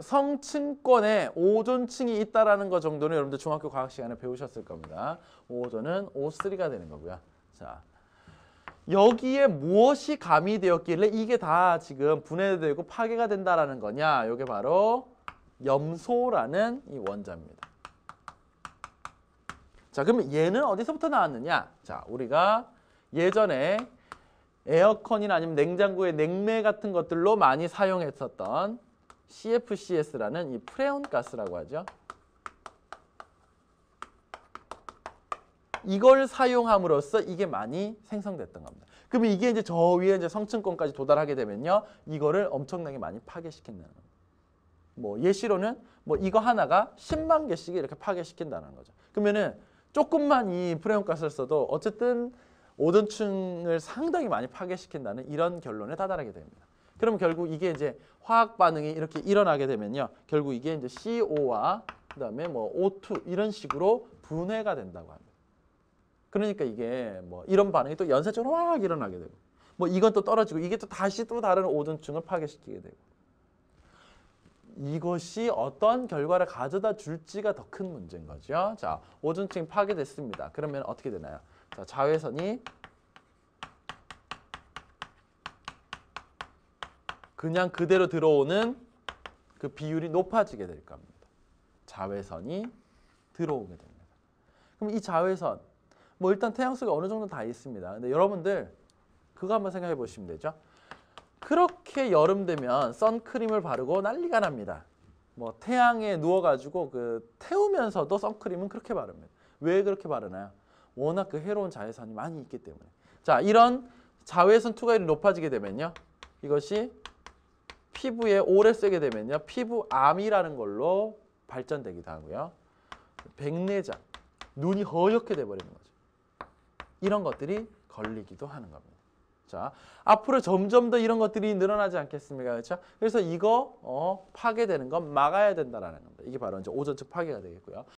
성층권에 오존층이 있다라는 것 정도는 여러분들 중학교 과학 시간에 배우셨을 겁니다. 오존은 O3가 되는 거고요. 자, 여기에 무엇이 가미되었길래 이게 다 지금 분해되고 파괴가 된다라는 거냐? 이게 바로 염소라는 이 원자입니다. 자, 그러면 얘는 어디서부터 나왔느냐? 자, 우리가 예전에 에어컨이나 아니면 냉장고의 냉매 같은 것들로 많이 사용했었던 CFCS라는 이 프레온 가스라고 하죠. 이걸 사용함으로써 이게 많이 생성됐던 겁니다. 그러면 이게 이제 저 위에 이제 성층권까지 도달하게 되면요, 이거를 엄청나게 많이 파괴시킨다는 겁니다. 뭐 예시로는 뭐 이거 하나가 10만 개씩 이렇게 파괴시킨다는 거죠. 그러면은 조금만 이 프레온 가스를 써도 어쨌든 오존층을 상당히 많이 파괴시킨다는 이런 결론에 다다르게 됩니다. 그럼 결국 이게 이제 화학 반응이 이렇게 일어나게 되면요. 결국 이게 이제 CO와 그다음에 뭐 O2 이런 식으로 분해가 된다고 합니다. 그러니까 이게 뭐 이런 반응이 또 연쇄적으로 확 일어나게 되고 뭐 이건 또 떨어지고 이게 또 다시 또 다른 오존층을 파괴시키게 되고 이것이 어떤 결과를 가져다 줄지가 더 큰 문제인 거죠. 자, 오존층이 파괴됐습니다. 그러면 어떻게 되나요? 자, 자외선이 그냥 그대로 들어오는 그 비율이 높아지게 될 겁니다. 자외선이 들어오게 됩니다. 그럼 이 자외선 뭐 일단 태양 속에 어느 정도 다 있습니다. 근데 여러분들 그거 한번 생각해 보시면 되죠. 그렇게 여름 되면 선크림을 바르고 난리가 납니다. 뭐 태양에 누워가지고 그 태우면서도 선크림은 그렇게 바릅니다. 왜 그렇게 바르나요? 워낙 그 해로운 자외선이 많이 있기 때문에. 자, 이런 자외선 투과율이 높아지게 되면요. 이것이 피부에 오래 쓰게 되면요. 피부암이라는 걸로 발전되기도 하고요. 백내장, 눈이 허옇게 돼버리는 거죠. 이런 것들이 걸리기도 하는 겁니다. 자, 앞으로 점점 더 이런 것들이 늘어나지 않겠습니까? 그렇죠? 그래서 이거 어, 파괴되는 건 막아야 된다라는 겁니다. 이게 바로 이제 오존층 파괴가 되겠고요.